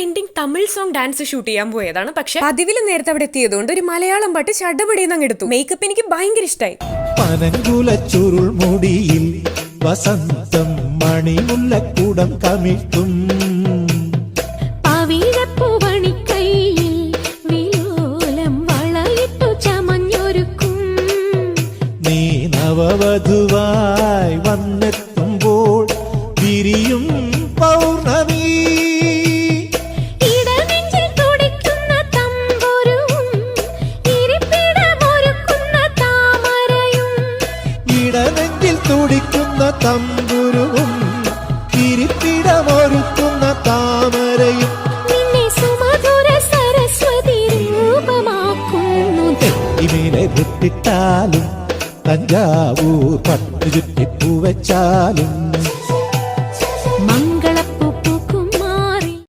Trending Tamil song dance shoot ചെയ്യാൻ പോയതാണ്. പക്ഷെ പതിവിൽ നേരത്തെ അവിടെ എത്തിയതുകൊണ്ട് ഒരു മലയാളം പാട്ട് ചടപടിയെന്ന് അങ്ങ് എടുത്തു. മേക്കപ്പ് എനിക്ക് ഭയങ്കര ഇഷ്ടമായി പനങ്കുല ചുരുൾ മുടിയിൽ വസന്തം മണിമുല്ലക്കൂടം കമിഴ്ത്തും നീ നവവധുവായി വന്നെത്തുമ്പോൾ തുടിക്കുന്ന തമ്പുരുവും കിരിപ്പിടമൊരുക്കുന്ന താമരയും നിന്നെ സുമധുര സരസ്വതി രൂപമാക്കുന്നു. ഇമേലെ വിട്ടിട്ടാലും തഞ്ചാവൂർ പട്ടു ചുറ്റിപ്പൂവച്ചാലും